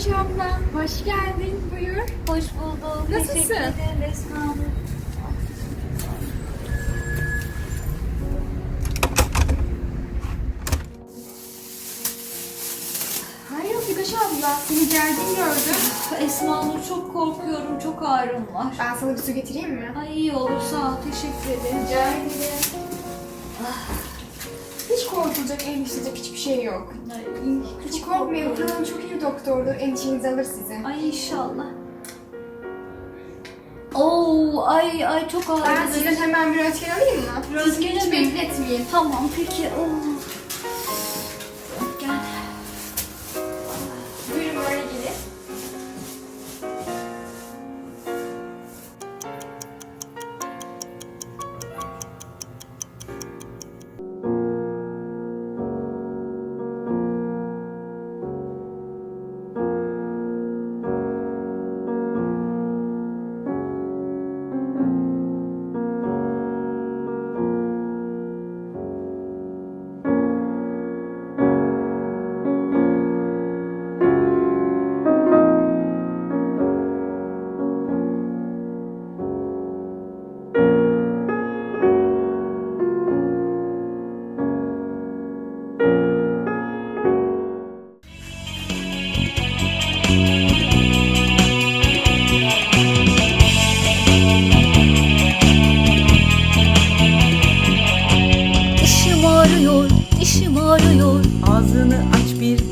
Figoş abla, hoş geldin. Buyur. Hoş bulduk. Nasılsın? Teşekkür ederim Esma Hanım. Hayır abla, seni gergin gördüm. Esma Hanım çok korkuyorum. Çok ağrım var. Ben sana bir su getireyim mi? Ay iyi olur sağ ol. Teşekkür ederim. Rica ederim. Hiç korkulacak, endişelenecek hiçbir şey yok. Ay, Hiç korkmayın, korkuyorum. Çok iyi doktordur. Endişenizi alır sizi. Ay inşallah. Oo, ay ay çok Ben ağrıdı. sizden hemen bir röntgen alayım mı? Röntgen hiç mi? bekletmeyeyim. Tamam peki. Oo.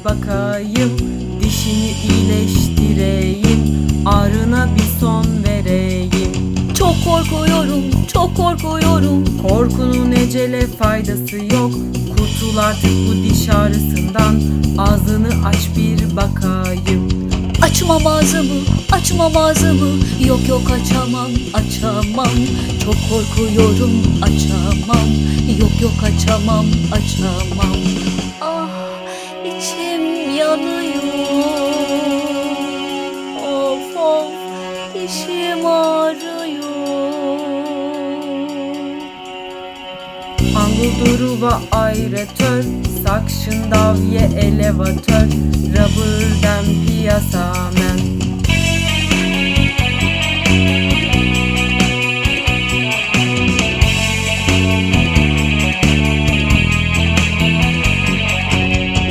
Bakayım Dişini iyileştireyim Ağrına bir son vereyim. Çok korkuyorum, çok korkuyorum. Korkunun ecele faydası yok. Kurtul artık bu diş ağrısından Ağzını aç bir bakayım. Açmam ağzımı, açmam ağzımı. Yok yok açamam, açamam. Çok korkuyorum, açamam. Yok yok açamam, açamam Angulduruva aeratör Suction davye elevatör Rubberden piyasamen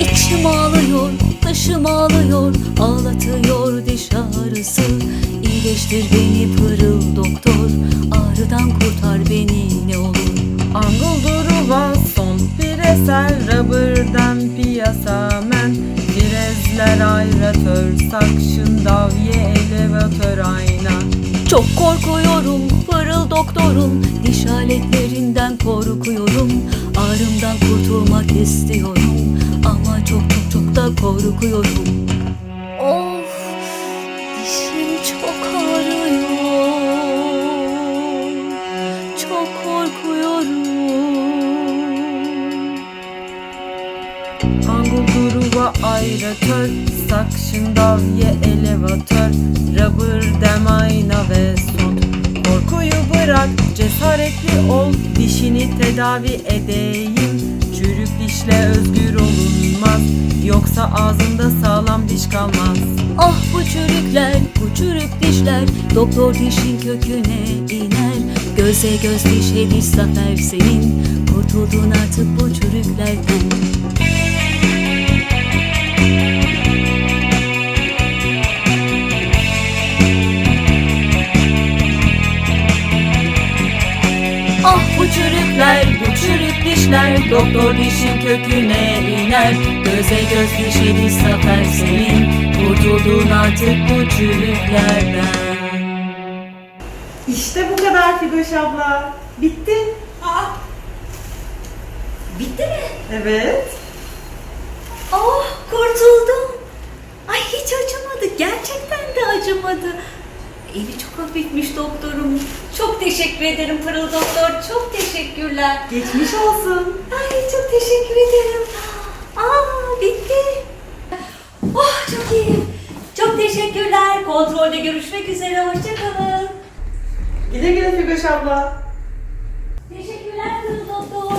İçim ağlıyor, dışım ağlıyor Ağlatıyor diş ağrısı. İyileştir beni pırıl doktor Ağrıdan kurtar beni piresel Rubberden piyasamen Firezler aeratör Suction davye elevatör ayna. Çok korkuyorum pırıl doktorum. Diş aletlerinden korkuyorum. Ağrımdan kurtulmak istiyorum. Ama çok çok çok da korkuyorum Angulduruva aeratör Suction davye elevatör. Rubber dem ayna ve son. Korkuyu bırak cesaretli ol Dişini tedavi edeyim. Çürük dişle özgür olunmaz Yoksa ağzında sağlam diş kalmaz. Ah bu çürükler, bu çürük dişler Doktor dişin köküne iner. Göze göz dişe diş zafer senin Kurtuldun artık bu çürüklerden Ah bu çürükler, bu çürük dişler Doktor dişin köküne iner Göze göz dişe diş zafer senin Kurtuldun artık bu çürüklerden İşte bu kadar Figoş abla. Bitti. Bitti mi? Evet. Oh kurtuldum. Ay hiç acımadı. Gerçekten de acımadı. Eli çok hafifmiş doktorum. Çok teşekkür ederim Pırıl Doktor. Çok teşekkürler. Geçmiş olsun. Ay çok teşekkür ederim. Aa bitti. Oh çok iyi. Çok teşekkürler. Kontrolde görüşmek üzere. Hoşçakalın. Güle güle Figoş abla. Teşekkürler Pırıl Doktor.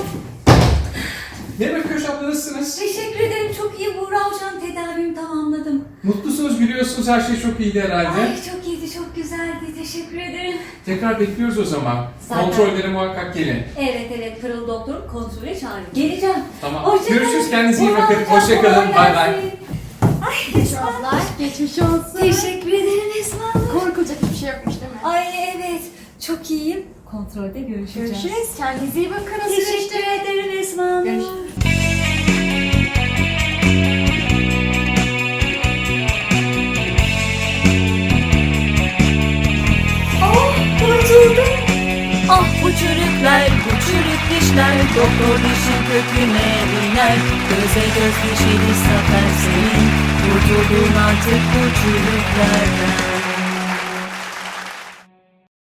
Merhaba Köş abla nasılsınız? Teşekkür ederim. Çok iyi Buğra Hocam. Tedavimi tamamladım. Mutlusunuz, gülüyorsunuz. Her şey çok iyiydi herhalde. Ay çok çok güzeldi. Teşekkür ederim. Tekrar bekliyoruz o zaman. Zaten- Kontrollere muhakkak gelin. Evet evet Pırıl Doktor kontrole çağırın. Geleceğim. Tamam. Hoşça Görüşürüz. kalın. Kendinize iyi bakın. Hocam, Hoşça kalın. kolay Bay bay. gelsin. Ay Esma. Geçmiş olsun. Teşekkür ederim Esma. Korkulacak bir şey yokmuş değil mi? Ay evet. Çok iyiyim. Kontrolde görüşeceğiz. Görüşürüz. Kendinize iyi bakın. Teşekkür ederim Esma Hanım. Görüşürüz. Çürükler, bu çürük dişler Doktor dişin köküne iner. Göze göz dişini satar senin Kurtuldun artık bu çürüklerden